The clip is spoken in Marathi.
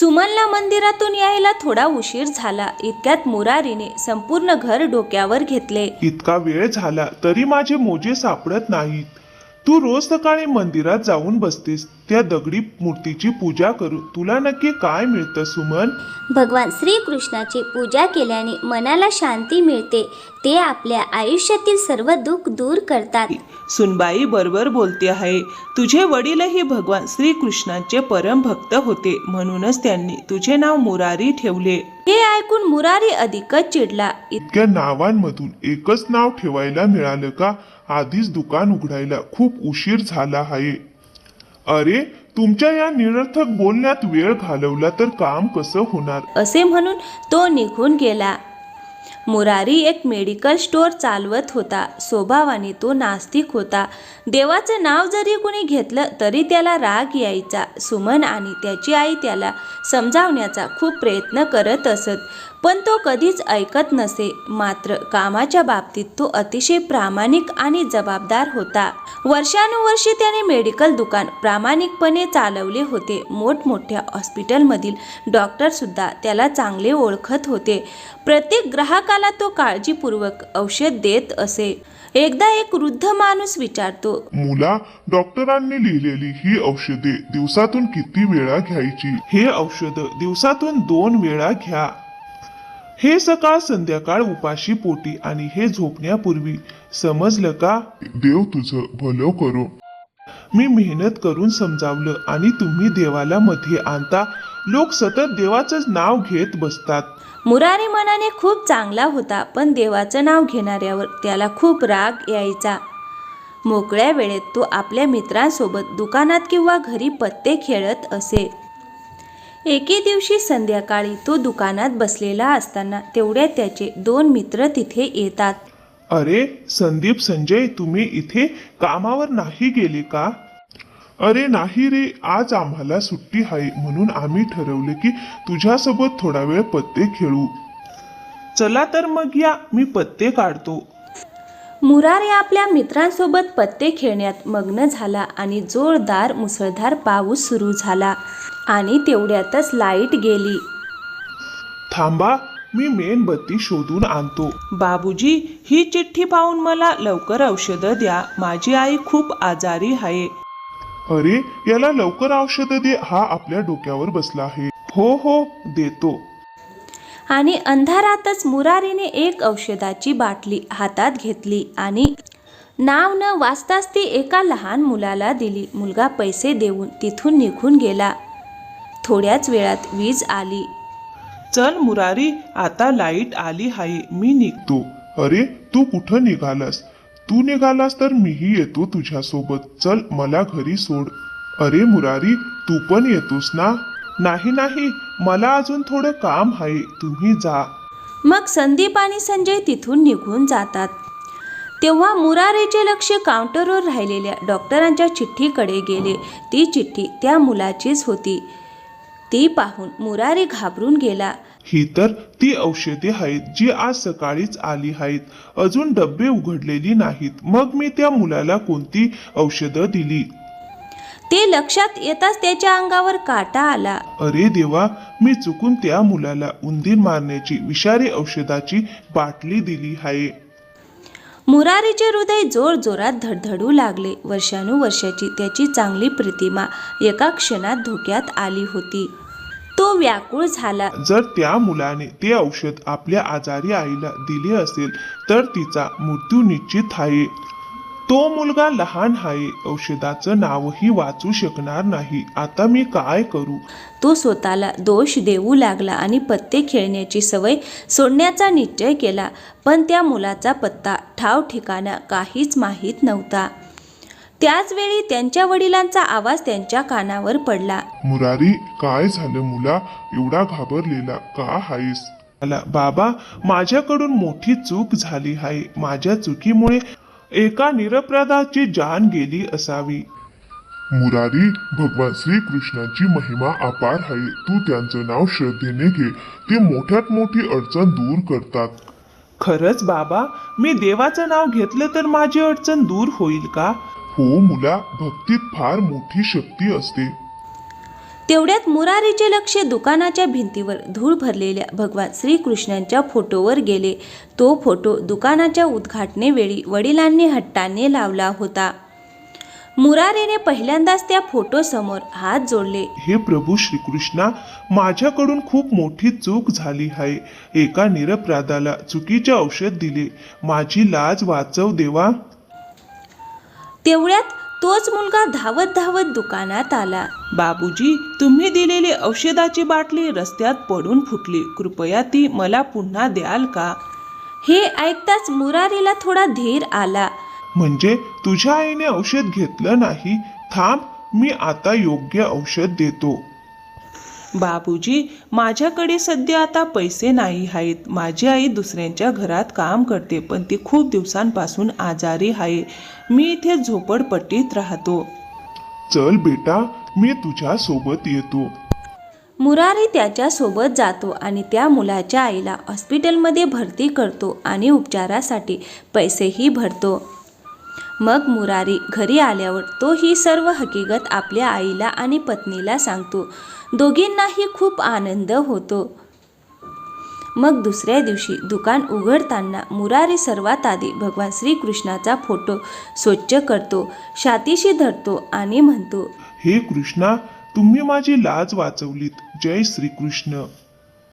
सुमनला मंदिरातून यायला थोडा उशीर झाला. इतक्यात मुरारीने संपूर्ण घर डोक्यावर घेतले. इतका वेळ झाला तरी माझे मोजे सापडत नाहीत. तू रोज सकाळी मंदिरात जाऊन बसतेस. त्या दगडी मूर्तीची पूजा करू. तुला नक्की काय मिळतं सुमन? भगवान श्रीकृष्णाची पूजा केल्याने मनाला शांती मिळते. ते आपल्या आयुष्यातील सर्व दुःख दूर करतात. सुनबाई बरोबर बोलते आहे. तुझे वडीलही भगवान श्रीकृष्णांचे परम भक्त होते. म्हणूनच त्यांनी तुझे नाव मुरारी ठेवले. हे ऐकून मुरारी अधिकच चिडला. इतक्या नावांमधून एकच नाव ठेवायला मिळालं का? आधीच दुकान उघडायला खूप उशीर झाला आहे. अरे तुमच्या या निरर्थक बोलण्यात वेळ घालवला तर काम कसं होणार? असे म्हणून तो निघून गेला. मुरारी एक मेडिकल स्टोअर चालवत होता. स्वभावाने तो नास्तिक होता. देवाचं नाव जरी कुणी घेतलं तरी त्याला राग यायचा. सुमन आणि त्याची आई त्याला समजावण्याचा खूप प्रयत्न करत असत पण तो कधीच ऐकत नसे. मात्र कामाच्या बाबतीत तो अतिशय प्रामाणिक आणि जबाबदार होता. वर्षानुवर्षे त्याने मेडिकल दुकान प्रामाणिकपणे चालवले होते. मोठमोठ्या हॉस्पिटलमधील डॉक्टरसुद्धा त्याला चांगले ओळखत होते. प्रत्येक ग्राहक ग्राहकाला तो काळजीपूर्वक औषध देत असे. एकदा एक वृद्ध माणूस विचारतो मुला डॉक्टरांनी लिहिलेली ही औषधे दिवसातून किती वेळा घ्यायची? हे औषध दिवसातून दोन वेळा घ्या. हे सकाळ संध्याकाळ उपाशी पोटी आणि हे झोपण्यापूर्वी समजलं का? देव तुझं भलं करो. मी मेहनत करून समजावलं आणि तुम्ही देवाला मध्ये आणता लोक सतत देवाचंच नाव घेत बसतात. मुरारी मनाने खूप चांगला होता पण देवाचं नाव घेणाऱ्यावर त्याला खूप राग यायचा. मोकळ्या वेळेत तो आपल्या मित्रांसोबत दुकानात किंवा घरी पत्ते खेळत असे. एके दिवशी संध्याकाळी तो दुकानात बसलेला असताना तेवढ्यात त्याचे दोन मित्र तिथे येतात. अरे संदीप संजय तुम्ही इथे कामावर नाही गेले का? अरे नाही रे आज आम्हाला सुट्टी आहे म्हणून आम्ही ठरवले की तुझ्यासोबत थोडा वेळ पत्ते खेळू. चला तर मग या मी पत्ते काढतो. मुरारी आपल्या मित्रांसोबत पत्ते खेळण्यात मग्न झाला आणि जोरदार मुसळधार पाऊस सुरू झाला आणि तेवढ्यातच लाइट गेली. थांबा मी मेणबत्ती शोधून आणतो. बाबूजी ही चिठ्ठी पाहून मला लवकर औषधं द्या. माझी आई खूप आजारी आहे. अरे याला लवकर औषध दे हा आपल्या डोक्यावर बसला आहे. हो हो देतो. आणि अंधारातच मुरारीने एक औषधाची बाटली हातात घेतली आणि नाव न वाचताच ती एका लहान मुलाला दिली. मुलगा पैसे देऊन तिथून निघून गेला. थोड्याच वेळात वीज आली. चल मुरारी आता लाइट आली आहे मी निघ तो अरे तू कुठं निघालास? तू निघालास तर मीही येतो तुझ्यासोबत. चल मला घरी सोड. अरे मुरारी तू पण येतोस ना? नाही नाही मला अजून थोडं काम आहे. तुम्ही जा. मग संदीप आणि संजय तिथून निघून जातात. तेव्हा मुरारीचे लक्ष काउंटरवर राहिलेल्या डॉक्टरांच्या चिठ्ठीकडे गेले. ती चिठ्ठी त्या मुलाचीच होती. ती पाहून मुरारी घाबरून गेला. ही तर ती औषधे आहेत जी आज सकाळीच आली आहेत. अजून डब्बे उघडलेली नाहीत. मग मी त्या मुलाला कोणती औषधं दिली? ते लक्षात येताच त्याच्या अंगावर काटा आला. अरे देवा मी चुकून त्या मुलाला उंदीर मारण्याची विषारी औषधाची बाटली दिली आहे. मुरारीचे हृदय जोर जोरात धडधडू लागले. वर्षानुवर्षाची त्याची चांगली प्रतिमा एका क्षणात धोक्यात आली होती. व्याकुळ झाला. जर त्या मुलाने ते औषध आपल्या आजारी आईला दिले असेल तर तिचा मृत्यू निश्चित आहे. तो मुलगा लहान आहे औषधाचं नावही वाचू शकणार नाही. आता मी काय करू? तो स्वतःला दोष देऊ लागला आणि पत्ते खेळण्याची सवय सोडण्याचा निश्चय केला पण त्या मुलाचा पत्ता ठाव ठिकाणा काहीच माहीत नव्हता. त्याच वेळी त्यांच्या वडिलांचा आवाज त्यांच्या कानावर पडला. मुरारी काय झालं मुला? एवढा घाबरलेला का आहेस? मला बाबा माझ्याकडून मोठी चूक झाली आहे. माझ्या चुकीमुळे एका निरपराधाची जान गेली असावी. मुरारी भगवान श्रीकृष्णाची महिमा अपार आहे. तू त्यांचं नाव श्रद्धेने घे. ते मोठ्यात मोठी अडचण दूर करतात. खरंच बाबा मी देवाचं नाव घेतलं तर माझी अडचण दूर होईल का? हो मुला भक्तीत फार मोठी शक्ती असते. तेवढ्यात मुरारीचे लक्ष दुकानाच्या भिंतीवर धूळ भरलेल्या भगवान श्रीकृष्णांच्या फोटोवर गेले. तो फोटो दुकानाच्या उद्घाटनेवेळी वडिलांनी हट्टाने लावला होता. मुरारीने पहिल्यांदाच त्या फोटोसमोर हात जोडले. हे प्रभू श्रीकृष्णा माझ्याकडून खूप मोठी चूक झाली आहे. एका निरपराधाला चुकीचे औषध दिले. माझी लाज वाचव देवा. तेवढ्यात तोच मुलगा धावत धावत दुकानात आला. बाबूजी तुम्ही दिलेली औषधाची बाटली रस्त्यात पडून फुटली. कृपया ती मला पुन्हा द्याल का? हे ऐकताच मुरारीला थोडा धीर आला. म्हणजे तुझ्या आईने औषध घेतलं नाही? थांब मी आता योग्य औषध देतो. बाबूजी माझ्याकडे सध्या आता पैसे नाही आहेत. माझी आई दुसऱ्यांच्या घरात काम करते पण ती खूप दिवसांपासून आजारी आहे. मी इथे झोपडपट्टीत राहतो. चल बेटा मी तुझ्या सोबत येतो. मुरारी त्याच्या सोबत जातो आणि त्या मुलाच्या आईला हॉस्पिटलमध्ये भरती करतो आणि उपचारासाठी पैसेही भरतो. मग मुरारी घरी आल्यावर तो ही सर्व हकीकत आपल्या आईला आणि पत्नीला सांगतो. दोघींनाही खूप आनंद होतो. मग दुसऱ्या दिवशी दुकान उघडताना मुरारी सर्वात आधी भगवान श्रीकृष्णाचा फोटो स्वच्छ करतो छातीशी धरतो आणि म्हणतो हे कृष्णा तुम्ही माझी लाज वाचवलीत. जय श्रीकृष्ण.